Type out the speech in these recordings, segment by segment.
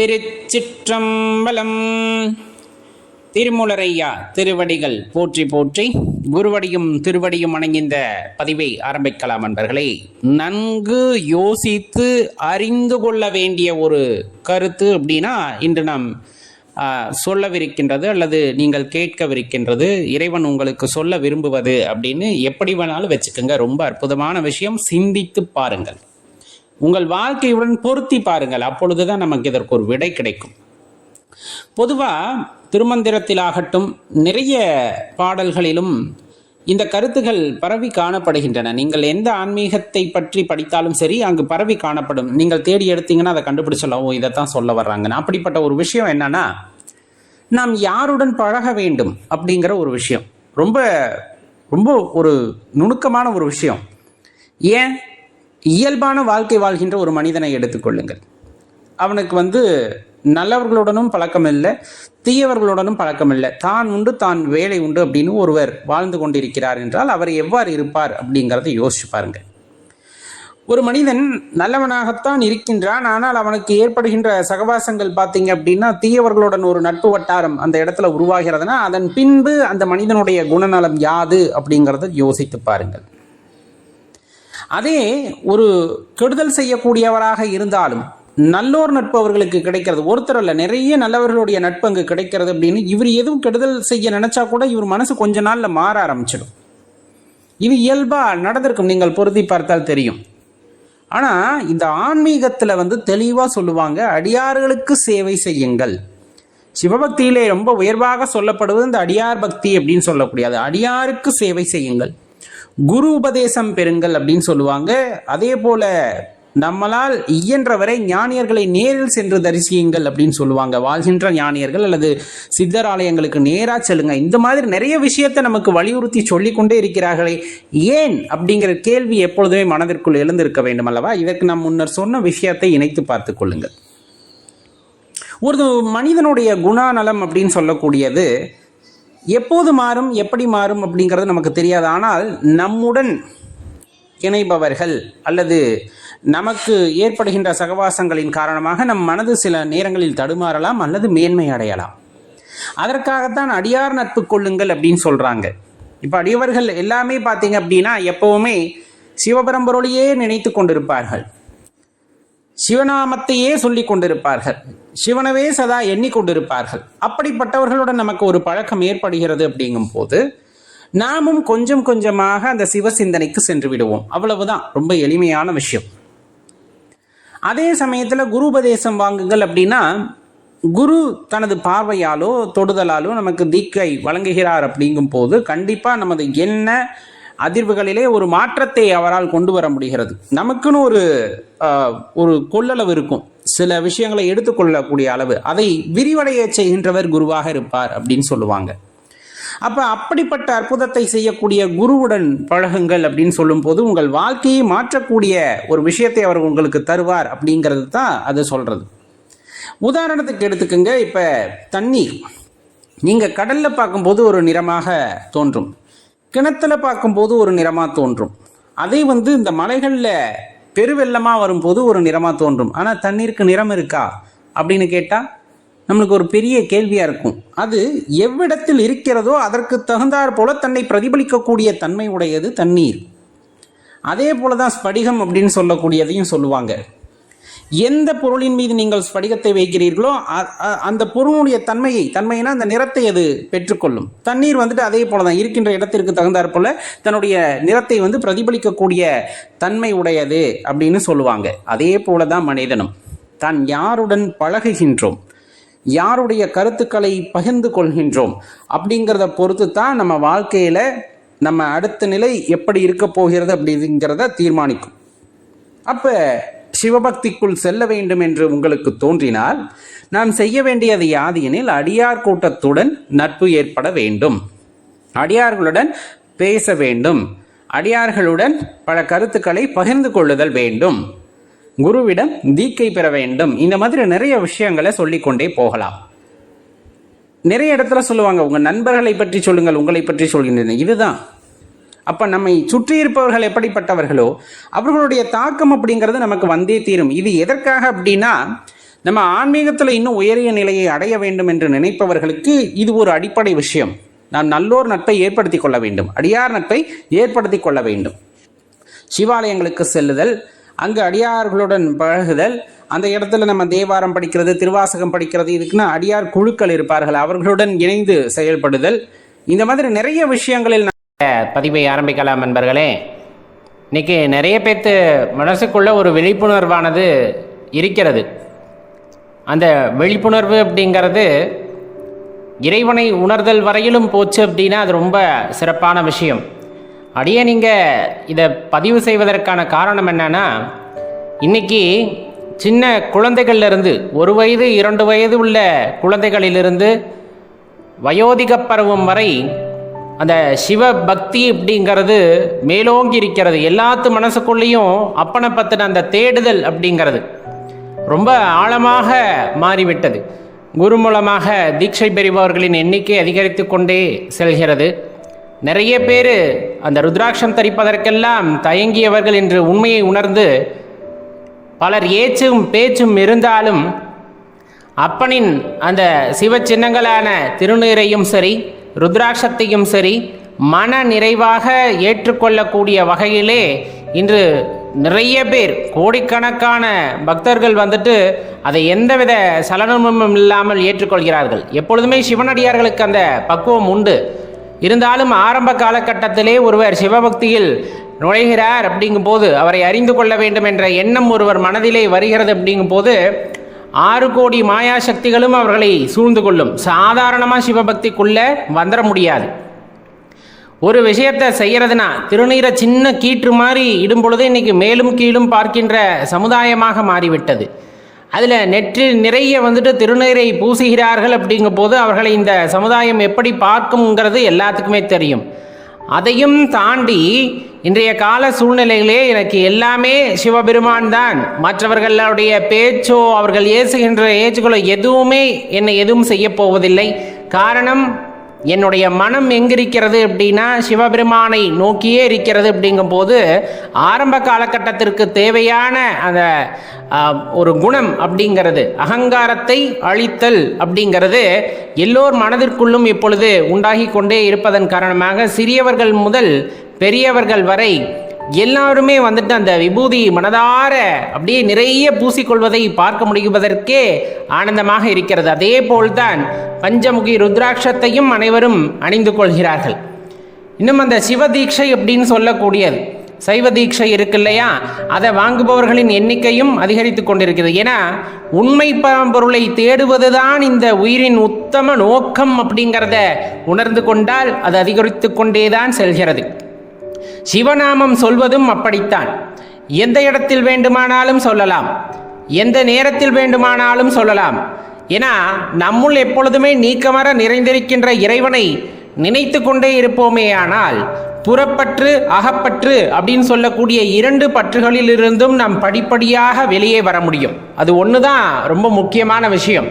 திருச்சிற்றம்பலம். திருமுலரையா திருவடிகள் போற்றி போற்றி குருவடியும் திருவடியும் அணங்கிந்த பதிவை ஆரம்பிக்கலாம் அன்பர்களே. நன்கு யோசித்து அறிந்து கொள்ள வேண்டிய ஒரு கருத்து அப்படின்னா இன்று நாம் சொல்லவிருக்கின்றது அல்லது நீங்கள் கேட்கவிருக்கின்றது. இறைவன் உங்களுக்கு சொல்ல விரும்புவது அப்படின்னு எப்படி வேணாலும் வச்சுக்கோங்க. ரொம்ப அற்புதமான விஷயம். சிந்தித்து பாருங்கள். உங்கள் வாழ்க்கையுடன் பொருத்தி பாருங்கள். அப்பொழுதுதான் நமக்கு இதற்கு ஒரு விடை கிடைக்கும். பொதுவாக திருமந்திரத்திலாகட்டும் நிறைய பாடல்களிலும் இந்த கருத்துகள் பரவி காணப்படுகின்றன. நீங்கள் எந்த ஆன்மீகத்தை பற்றி படித்தாலும் சரி அங்கு பரவி காணப்படும். நீங்கள் தேடி எடுத்தீங்கன்னா அதை கண்டுபிடிச்சலாம் ஓ இதைத்தான் சொல்ல வர்றாங்கன்னு. அப்படிப்பட்ட ஒரு விஷயம் என்னன்னா நாம் யாருடன் பழக வேண்டும் அப்படிங்கிற ஒரு விஷயம். ரொம்ப ரொம்ப ஒரு நுணுக்கமான ஒரு விஷயம். ஏன்? இயல்பான வாழ்க்கை வாழ்கின்ற ஒரு மனிதனை எடுத்துக்கொள்ளுங்கள் அவனுக்கு வந்து நல்லவர்களுடனும் பழக்கம் இல்லை தீயவர்களுடனும் பழக்கம் இல்லை. தான் உண்டு தான் வேலை உண்டு அப்படின்னு ஒருவர் வாழ்ந்து கொண்டிருக்கிறார் என்றால் அவர் எவ்வாறு இருப்பார் அப்படிங்கிறத யோசிச்சு பாருங்கள். ஒரு மனிதன் நல்லவனாகத்தான் இருக்கின்றான் ஆனால் அவனுக்கு ஏற்படுகின்ற சகவாசங்கள் பார்த்தீங்க அப்படின்னா தீயவர்களுடன் ஒரு நட்பு வட்டாரம் அந்த இடத்துல உருவாகிறதுனா அதன் பின்பு அந்த மனிதனுடைய குணநலம் யாது அப்படிங்கிறத யோசித்து பாருங்கள். அதே ஒரு கெடுதல் செய்யக்கூடியவராக இருந்தாலும் நல்லோர் நட்பு அவர்களுக்கு கிடைக்கிறது. ஒருத்தர் அல்ல நிறைய நல்லவர்களுடைய நட்பங்கு கிடைக்கிறது அப்படின்னு இவர் எதுவும் கெடுதல் செய்ய நினைச்சா கூட இவர் மனசு கொஞ்ச நாள்ல மாற ஆரம்பிச்சிடும். இது இயல்பா நடந்திருக்கும் நீங்கள் பொருத்தி பார்த்தால் தெரியும். ஆனா இந்த ஆன்மீகத்துல வந்து தெளிவா சொல்லுவாங்க அடியார்களுக்கு சேவை செய்யுங்கள். சிவபக்தியிலே ரொம்ப உயர்வாக சொல்லப்படுவது இந்த அடியார் பக்தி அப்படின்னு சொல்லக்கூடியது. அடியாருக்கு சேவை செய்யுங்கள். குரு உபதேசம் பெறுங்கள் அப்படின்னு சொல்லுவாங்க. அதே போல நம்மளால் இயன்றவரை ஞானியர்களை நேரில் சென்று தரிசியுங்கள் அப்படின்னு சொல்லுவாங்க. வாழ்கின்ற ஞானியர்கள் அல்லது சித்தர் ஆலயங்களுக்கு நேராக செல்லுங்க. இந்த மாதிரி நிறைய விஷயத்தை நமக்கு வலியுறுத்தி சொல்லிக்கொண்டே இருக்கிறார்களே. ஏன்? அப்படிங்கிற கேள்வி எப்பொழுதுமே மனதிற்குள் எழுந்திருக்க வேண்டும் அல்லவா இதற்கு நாம் முன்னர் சொன்ன விஷயத்தை இணைத்து பார்த்து கொள்ளுங்கள். ஒரு மனிதனுடைய குணாநலம் அப்படின்னு சொல்லக்கூடியது எப்போது மாறும் எப்படி மாறும் அப்படிங்கிறது நமக்கு தெரியாது. ஆனால் நம்முடன் இணைபவர்கள் அல்லது நமக்கு ஏற்படுகின்ற சகவாசங்களின் காரணமாக நம் மனது சில நேரங்களில் தடுமாறலாம் அல்லது மேன்மை அடையலாம். அதற்காகத்தான் அடியார் நட்பு கொள்ளுங்கள் அப்படின்னு சொல்கிறாங்க இப்போ அடியவர்கள் எல்லாமே பார்த்தீங்க அப்படின்னா எப்பவுமே சிவபரம்பொருளையே நினைத்து கொண்டிருப்பார்கள். சிவநாமத்தையே சொல்லி கொண்டிருப்பார்கள். சிவனவே சதா எண்ணிக்கொண்டிருப்பார்கள் அப்படிப்பட்டவர்களுடன் நமக்கு ஒரு பழக்கம் ஏற்படுகிறது அப்படிங்கும் போது நாமும் கொஞ்சம் கொஞ்சமாக அந்த சிவ சிந்தனைக்கு சென்று விடுவோம். அவ்வளவுதான். ரொம்ப எளிமையான விஷயம். அதே சமயத்தில் குரு உபதேசம் வாங்குங்கள் அப்படின்னா குரு தனது பார்வையாலோ தொடுதலாலோ நமக்கு தீக்கை வழங்குகிறார் அப்படிங்கும் போது கண்டிப்பாக நமது என்ன அதிர்வுகளிலே ஒரு மாற்றத்தை அவரால் கொண்டு வர முடிகிறது. நமக்குன்னு ஒரு ஒரு கொள்ளளவு இருக்கும். சில விஷயங்களை எடுத்துக்கொள்ளக்கூடிய அளவு. அதை விரிவடைய செய்கின்றவர் குருவாக இருப்பார் அப்படின்னு சொல்லுவாங்க. அப்ப அப்படிப்பட்ட அற்புதத்தை செய்யக்கூடிய குருவுடன் பழகுங்கள் அப்படின்னு சொல்லும்போது உங்கள் வாழ்க்கையை மாற்றக்கூடிய ஒரு விஷயத்தை அவர் உங்களுக்கு தருவார் அப்படிங்கிறது தான் அது சொல்றது. உதாரணத்துக்கு எடுத்துக்கோங்க. இப்ப தண்ணீர். நீங்க கடல்ல பார்க்கும்போது ஒரு நிறமாக தோன்றும். கிணத்துல பார்க்கும்போது ஒரு நிறமாக தோன்றும். அதே வந்து இந்த மலைகளில் பெருவெள்ளமாக வரும்போது ஒரு நிறமாக தோன்றும். ஆனால் தண்ணீருக்கு நிறம் இருக்கா? அப்படின்னு கேட்டால் நம்மளுக்கு ஒரு பெரிய கேள்வியாக இருக்கும். அது எவ்விடத்தில் இருக்கிறதோ அதற்கு தகுந்தாற் போல தன்னை பிரதிபலிக்கக்கூடிய தன்மை உடையது தண்ணீர். அதே போலதான் ஸ்படிகம் அப்படின்னு சொல்லக்கூடியதையும் சொல்லுவாங்க. எந்த பொருளின் மீது நீங்கள் ஸ்படிகத்தை வைக்கிறீர்களோ அ- அந்த பொருளுடைய தன்மையை தன்மையினா அந்த நிறத்தை அது பெற்றுக்கொள்ளும். தண்ணீர் வந்துட்டு அதே போல தான் இருக்கின்ற இடத்திற்கு தகுந்தாற் போல தன்னுடைய நிறத்தை வந்து பிரதிபலிக்கக்கூடிய தன்மை உடையது அப்படின்னு சொல்லுவாங்க. அதே போல தான் மனிதனும். தான் யாருடன் பழகுகின்றோம் யாருடைய கருத்துக்களை பகிர்ந்து கொள்கின்றோம் அப்படிங்கிறத பொறுத்து தான் நம்ம வாழ்க்கையில நம்ம அடுத்த நிலை எப்படி இருக்க போகிறது அப்படிங்கிறத தீர்மானிக்கும். அப்போ சிவபக்திக்குள் செல்ல வேண்டும் என்று உங்களுக்கு தோன்றினால் நாம் செய்ய வேண்டியது யாது எனில் அடியார் கூட்டத்துடன் நட்பு ஏற்பட வேண்டும். அடியார்களுடன் பேச வேண்டும். அடியார்களுடன் பல கருத்துக்களை பகிர்ந்து கொள்ளுதல் வேண்டும். குருவிடம் தீக்கை பெற வேண்டும். இந்த மாதிரி நிறைய விஷயங்களை சொல்லிக்கொண்டே போகலாம். நிறைய இடத்துல சொல்லுவாங்க உங்கள் நண்பர்களை பற்றி சொல்லுங்கள் உங்களை பற்றி சொல்கின்றன இதுதான். அப்ப நம்மை சுற்றி இருப்பவர்கள் எப்படிப்பட்டவர்களோ அவர்களுடைய தாக்கம் அப்படிங்கிறது நமக்கு வந்தே தீரும். இது எதற்காக அப்படின்னா நம்ம ஆன்மீகத்தில் இன்னும் உயரிய நிலையை அடைய வேண்டும் என்று நினைப்பவர்களுக்கு இது ஒரு அடிப்படை விஷயம். நாம் நல்லோர் நட்பை ஏற்படுத்தி கொள்ள வேண்டும். அடியார் நட்பை ஏற்படுத்தி கொள்ள வேண்டும். சிவாலயங்களுக்கு செல்லுதல் அங்கு அடியார்களுடன் பழகுதல் அந்த இடத்துல நம்ம தேவாரம் படிக்கிறது திருவாசகம் படிக்கிறது இதுக்குன்னு அடியார் குழுக்கள் இருப்பார்கள். அவர்களுடன் இணைந்து செயல்படுதல். இந்த மாதிரி நிறைய விஷயங்களில் பதிவை ஆரம்பிக்கலாம் நண்பர்களே. இன்னைக்கு நிறைய பேர்த்து மனசுக்குள்ள ஒரு விழிப்புணர்வானது இருக்கிறது. அந்த விழிப்புணர்வு அப்படிங்கிறது இறைவனை உணர்தல் வரையிலும் போச்சு அப்படின்னா அது ரொம்ப சிறப்பான விஷயம். அடியே நீங்கள் இதை பதிவு செய்வதற்கான காரணம் என்னன்னா இன்னைக்கு சின்ன குழந்தைகள்லேருந்து ஒரு வயது இரண்டு வயது உள்ள குழந்தைகளிலிருந்து வயோதிக பருவம் வரை அந்த சிவ பக்தி அப்படிங்கிறது மேலோங்கி இருக்கிறது. எல்லாத்து மனசுக்குள்ளேயும் அப்பனை பற்றின அந்த தேடுதல் அப்படிங்கிறது ரொம்ப ஆழமாக மாறிவிட்டது. குரு மூலமாக தீட்சை பெறுபவர்களின் எண்ணிக்கை அதிகரித்து கொண்டே செல்கிறது. நிறைய பேர் அந்த ருத்ராட்சம் தரிப்பதற்கெல்லாம் தயங்கியவர்கள் என்று உண்மையை உணர்ந்து பலர் ஏச்சும் பேச்சும் இருந்தாலும் அப்பனின் அந்த சிவ சின்னங்களான திருநீரையும் சரி ருத்ராட்சத்தையும் சரி மன நிறைவாக ஏற்றுக்கொள்ளக்கூடிய வகையிலே இன்று நிறைய பேர் கோடிக்கணக்கான பக்தர்கள் வந்துட்டு அதை எந்தவித சலனமும் இல்லாமல் ஏற்றுக்கொள்கிறார்கள். எப்பொழுதுமே சிவனடியார்களுக்கு அந்த பக்குவம் உண்டு. இருந்தாலும் ஆரம்ப காலகட்டத்திலே ஒருவர் சிவபக்தியில் நுழைகிறார் அப்படிங்கும்போது அவரை அறிந்து கொள்ள வேண்டும் என்ற எண்ணம் ஒருவர் மனதிலே வருகிறது அப்படிங்கும்போது ஆறு கோடி மாயா சக்திகளும் அவர்களை சூழ்ந்து கொள்ளும். சாதாரணமாக சிவபக்திக்குள்ளே வந்துட முடியாது. ஒரு விஷயத்தை செய்கிறதுனா திருநீரை சின்ன கீற்று மாதிரி இடும் பொழுது இன்னைக்கு மேலும் கீழும் பார்க்கின்ற சமுதாயமாக மாறிவிட்டது. அதில் நெற்றி நிறைய வந்துட்டு திருநீரை பூசுகிறார்கள் அப்படிங்கும் போது அவர்களை இந்த சமுதாயம் எப்படி பார்க்குங்கிறது எல்லாத்துக்குமே தெரியும். அதையும் தாண்டி இன்றைய கால சூழ்நிலைகளே எனக்கு எல்லாமே சிவபெருமான் தான். மற்றவர்களுடைய பேச்சோ அவர்கள் ஏசுகின்ற ஏச்சுகளோ எதுவுமே என்னை எதுவும் செய்ய போவதில்லை. காரணம் என்னுடைய மனம் எங்கிருக்கிறது அப்படின்னா சிவபெருமானை நோக்கியே இருக்கிறது அப்படிங்கும்போது ஆரம்ப காலகட்டத்திற்கு தேவையான அந்த ஒரு குணம் அப்படிங்கிறது அகங்காரத்தை அழித்தல் அப்படிங்கிறது எல்லோர் மனதிற்குள்ளும் இப்பொழுது உண்டாகி கொண்டே இருப்பதன் காரணமாக சிறியவர்கள் முதல் பெரியவர்கள் வரை எல்லாருமே வந்துட்டு அந்த விபூதி மனதார அப்படியே நிறைய பூசிக்கொள்வதை பார்க்க முடிவதற்கே ஆனந்தமாக இருக்கிறது. அதே போல்தான் பஞ்சமுகி ருத்ராட்சத்தையும் அனைவரும் அணிந்து கொள்கிறார்கள். இன்னும் அந்த சிவ தீட்சை அப்படின்னு சொல்லக்கூடியது. சைவ தீட்சை இருக்கு இல்லையா? அதை வாங்குபவர்களின் எண்ணிக்கையும் அதிகரித்து கொண்டிருக்கிறது. ஏன்னா உண்மை பரம்பொருளை தேடுவதுதான் இந்த உயிரின் உத்தம நோக்கம் அப்படிங்கிறத உணர்ந்து கொண்டால் அது அதிகரித்து கொண்டேதான் செல்கிறது. சிவநாமம் சொல்வதும் அப்படித்தான். எந்த இடத்தில் வேண்டுமானாலும் சொல்லலாம். எந்த நேரத்தில் வேண்டுமானாலும் சொல்லலாம். ஏன்னா நம்முள் எப்பொழுதுமே நீக்கமர நிறைந்திருக்கின்ற இறைவனை நினைத்து கொண்டே இருப்போமேயானால் புறப்பற்று அகப்பற்று அப்படின்னு சொல்லக்கூடிய இரண்டு பற்றுகளிலிருந்தும் நாம் படிப்படியாக வெளியே வர முடியும். அது ஒன்று தான் ரொம்ப முக்கியமான விஷயம்.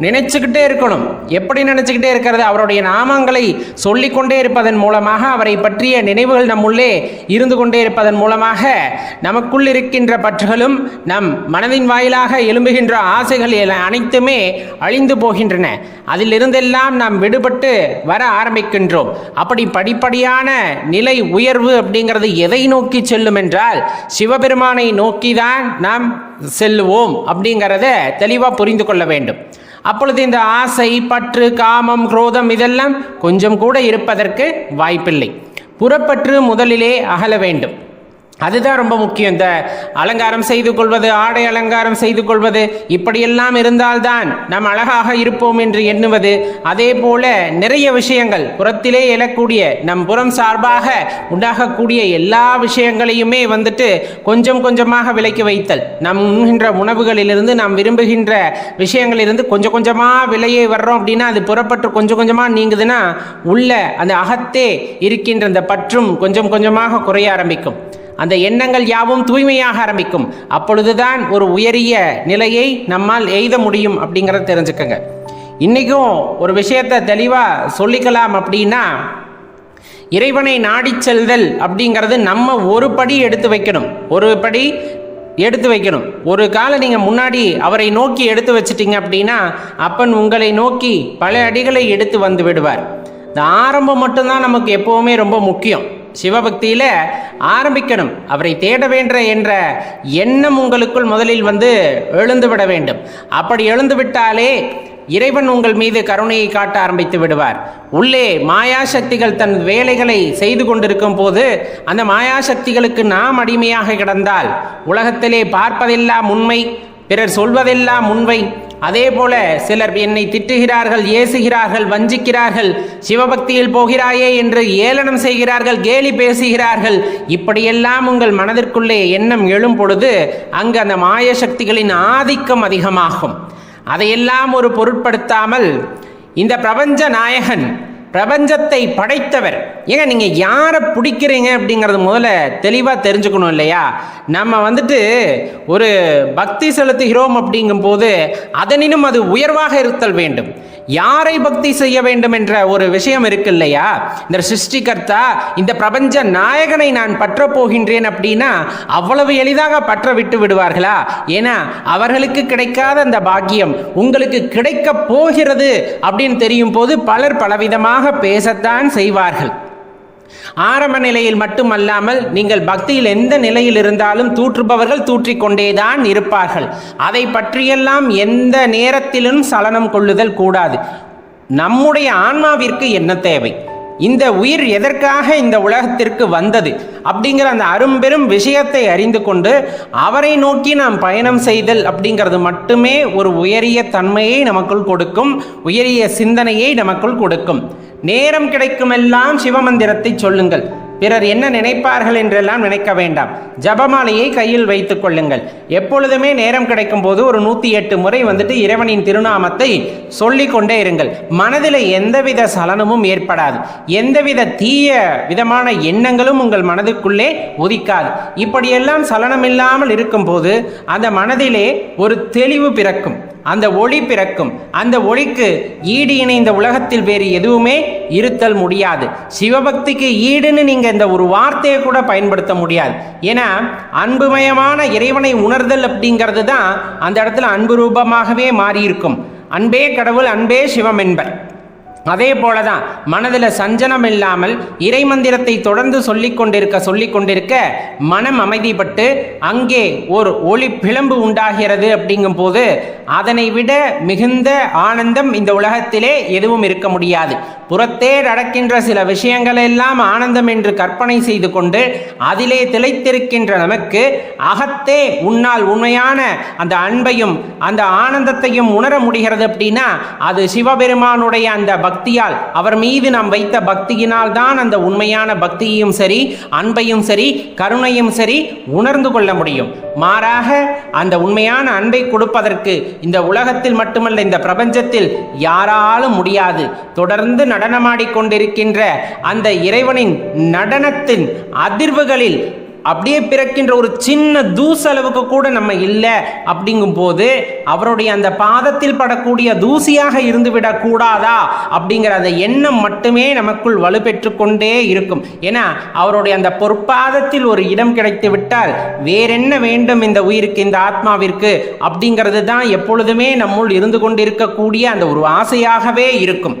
நினைச்சுக்கிட்டே இருக்கணும். எப்படி நினைச்சுக்கிட்டே இருக்கிறது? அவருடைய நாமங்களை சொல்லிக்கொண்டே இருப்பதன் மூலமாக அவரை பற்றிய நினைவுகள் நம்முள்ளே இருந்து கொண்டே இருப்பதன் மூலமாக நமக்குள் இருக்கின்ற பற்றுகளும் நம் மனதின் வாயிலாக எழும்புகின்ற ஆசைகள் அனைத்துமே அழிந்து போகின்றன. அதிலிருந்தெல்லாம் நாம் விடுபட்டு வர ஆரம்பிக்கின்றோம். அப்படி படிப்படியான நிலை உயர்வு அப்படிங்கிறது எதை நோக்கி செல்லும் என்றால் சிவபெருமானை நோக்கிதான் நாம் செல்லுவோம் அப்படிங்கிறத தெளிவாக புரிந்து கொள்ள வேண்டும். அப்பொழுது இந்த ஆசை பற்று காமம் குரோதம் இதெல்லாம் கொஞ்சம் கூட இருப்பதற்கு வாய்ப்பில்லை. புறப்பற்று முதலிலே அகல வேண்டும். அதுதான் ரொம்ப முக்கியம். இந்த அலங்காரம் செய்து கொள்வது ஆடை அலங்காரம் செய்து கொள்வது இப்படியெல்லாம் இருந்தால்தான் நாம் அழகாக இருப்போம் என்று எண்ணுவது. அதே போல நிறைய விஷயங்கள் புறத்திலே எழக்கூடிய நம் புறம் சார்பாக உண்டாகக்கூடிய எல்லா விஷயங்களையுமே வந்துட்டு கொஞ்சம் கொஞ்சமாக விலக்கி வைத்தல். நம் உண்கின்ற உணவுகளிலிருந்து நாம் விரும்புகின்ற விஷயங்களிலிருந்து கொஞ்சம் கொஞ்சமாக விலையே வர்றோம் அப்படின்னா அது புறப்பட்டு கொஞ்சம் கொஞ்சமாக நீங்குதுன்னா உள்ள அந்த அகத்தே இருக்கின்ற அந்த பற்றும் கொஞ்சம் கொஞ்சமாக குறைய ஆரம்பிக்கும். அந்த எண்ணங்கள் யாவும் தூய்மையாக ஆரம்பிக்கும். அப்பொழுதுதான் ஒரு உயரிய நிலையை நம்மால் எய்த முடியும் அப்படிங்கிறத தெரிஞ்சுக்கங்க. இன்றைக்கும் ஒரு விஷயத்தை தெளிவாக சொல்லிக்கலாம் அப்படின்னா இறைவனை நாடிச் செல்தல் அப்படிங்கிறது நம்ம ஒரு படி எடுத்து வைக்கணும். ஒரு படி எடுத்து வைக்கணும். ஒரு காலை நீங்கள் முன்னாடி அவரை நோக்கி எடுத்து வச்சிட்டீங்க அப்படின்னா அப்பன் உங்களை நோக்கி பல அடிகளை எடுத்து வந்து விடுவார். இந்த ஆரம்பம் மட்டும்தான் நமக்கு எப்போவுமே ரொம்ப முக்கியம். சிவபக்தியில் ஆரம்பிக்கணும். அவரை தேட வேண்ட என்ற எண்ணம் உங்களுக்குள் முதலில் வந்து எழுந்து விட வேண்டும். அப்படி எழுந்துவிட்டாலே இறைவன் உங்கள் மீது கருணையை காட்ட ஆரம்பித்து விடுவார். உள்ளே மாயாசக்திகள் தன் வேலைகளை செய்து கொண்டிருக்கும் போது அந்த மாயாசக்திகளுக்கு நாம் அடிமையாக கிடந்தால் உலகத்திலே பார்ப்பதெல்லாம் உண்மை பிறர் சொல்வதெல்லாம் உண்மை. அதே போல சிலர் என்னை திட்டுகிறார்கள் ஏசுகிறார்கள் வஞ்சிக்கிறார்கள் சிவபக்தியில் போகிறாயே என்று ஏளனம் செய்கிறார்கள் கேலி பேசுகிறார்கள். இப்படியெல்லாம் உங்கள் மனதிற்குள்ளே எண்ணம் எழும் பொழுது அங்கு அந்த மாய சக்திகளின் ஆதிக்கம் அதிகமாகும். அதையெல்லாம் ஒரு பொருட்படுத்தாமல் இந்த பிரபஞ்ச நாயகன் பிரபஞ்சத்தை படைத்தவர். ஏங்க நீங்கள் யாரை பிடிக்கிறீங்க அப்படிங்கிறது முதல்ல தெளிவாக தெரிஞ்சுக்கணும் இல்லையா? நம்ம வந்துட்டு ஒரு பக்தி செலுத்துகிறோம் அப்படிங்கும்போது அதனினும் அது உயர்வாக இருத்தல் வேண்டும். யாரை பக்தி செய்ய வேண்டும் என்ற ஒரு விஷயம் இருக்கு இல்லையா இந்த சிருஷ்டிகர்த்தா இந்த பிரபஞ்ச நாயகனை நான் பற்ற போகின்றேன் அப்படின்னா அவ்வளவு எளிதாக பற்ற விட்டு விடுவார்களா? ஏன்னா அவர்களுக்கு கிடைக்காத அந்த பாக்கியம் உங்களுக்கு கிடைக்க போகிறது அப்படின்னு தெரியும் போது பலர் பலவிதமாக பேசத்தான் செய்வார்கள். ஆரம்ப நிலையில் மட்டுமல்லாமல் நீங்கள் பக்தியில் எந்த நிலையில் இருந்தாலும் தூற்றுபவர்கள் தூற்றிக்கொண்டேதான் இருப்பார்கள். அதை பற்றியெல்லாம் எந்த நேரத்திலும் சலனம் கொள்ளுதல் கூடாது. நம்முடைய ஆன்மாவிற்கு என்ன தேவை? இந்த உயிர் எதற்காக இந்த உலகத்திற்கு வந்தது? அப்படிங்கிற அந்த அரும்பெரும் விஷயத்தை அறிந்து கொண்டு அவரை நோக்கி நாம் பயணம் செய்தல் அப்படிங்கிறது மட்டுமே ஒரு உயரிய தன்மையை நமக்குள் கொடுக்கும் உயரிய சிந்தனையை நமக்குள் கொடுக்கும். நேரம் கிடைக்குமெல்லாம் சிவமந்திரத்தை சொல்லுங்கள். பிறர் என்ன நினைப்பார்கள் என்றெல்லாம் நினைக்க வேண்டாம். ஜபமாலையை கையில் வைத்துக் கொள்ளுங்கள். எப்பொழுதுமே நேரம் கிடைக்கும் போது ஒரு நூற்றி எட்டு முறை வந்துட்டு இறைவனின் திருநாமத்தை சொல்லி கொண்டே இருங்கள். மனதில் எந்தவித சலனமும் ஏற்படாது. எந்தவித தீய விதமான எண்ணங்களும் உங்கள் மனதுக்குள்ளே உதிக்காது. இப்படியெல்லாம் சலனமில்லாமல் இருக்கும்போது அந்த மனதிலே ஒரு தெளிவு பிறக்கும். அந்த ஒளி பிறக்கும். அந்த ஒளிக்கு ஈடு இணைந்த உலகத்தில் வேறு எதுவுமே இருத்தல் முடியாது. சிவபக்திக்கு ஈடுன்னு நீங்கள் இந்த ஒரு வார்த்தையை கூட பயன்படுத்த முடியாது. ஏன்னா அன்புமயமான இறைவனை உணர்தல் அப்படிங்கிறது தான் அந்த இடத்துல அன்பு ரூபமாகவே மாறியிருக்கும். அன்பே கடவுள் அன்பே சிவம் என்பர். அதே போல தான் மனதில் சஞ்சனம் இல்லாமல் இறை மந்திரத்தை தொடர்ந்து சொல்லி கொண்டிருக்க சொல்லி கொண்டிருக்க மனம் அமைதிப்பட்டு அங்கே ஒரு ஒளி பிளம்பு உண்டாகிறது அப்படிங்கும் போது அதனை விட மிகுந்த ஆனந்தம் இந்த உலகத்திலே எதுவும் இருக்க முடியாது. புறத்தே நடக்கின்ற சில விஷயங்கள் எல்லாம் ஆனந்தம் என்று கற்பனை செய்து கொண்டு அதிலே திளைத்திருக்கின்ற நமக்கு அகத்தே உன்னால் உண்மையான அந்த அன்பையும் அந்த ஆனந்தத்தையும் உணர முடிகிறது அப்படின்னா அது சிவபெருமானுடைய அந்த பக்தியால் அவர் மீது நாம் வைத்த பக்தியினால் தான் அந்த உண்மையான பக்தியையும் சரி அன்பையும் சரி கருணையும் சரி உணர்ந்து கொள்ள முடியும். மாறாக அந்த உண்மையான அன்பை கொடுப்பதற்கு இந்த உலகத்தில் மட்டுமல்ல இந்த பிரபஞ்சத்தில் யாராலும் முடியாது. தொடர்ந்து நடனமாடிக்கொண்டிருக்கின்ற அந்த இறைவனின் நடனத்தின் அதிர்வுகளில் அப்படியே பிறக்கின்ற ஒரு சின்ன தூசளவுக்கு கூட நம்ம இல்லை அப்படிங்கும் போது அவருடைய அந்த பாதத்தில் படக்கூடிய தூசியாக இருந்துவிடக்கூடாதா அப்படிங்கிற அந்த எண்ணம் மட்டுமே நமக்குள் வலுப்பெற்று கொண்டே இருக்கும். ஏன்னா அவருடைய அந்த பொற்பாதத்தில் ஒரு இடம் கிடைத்து விட்டால் வேறென்ன வேண்டும் இந்த உயிருக்கு இந்த ஆத்மாவிற்கு அப்படிங்கிறது தான் எப்பொழுதுமே நம்முள் இருந்து கொண்டிருக்கக்கூடிய அந்த ஒரு ஆசையாகவே இருக்கும்.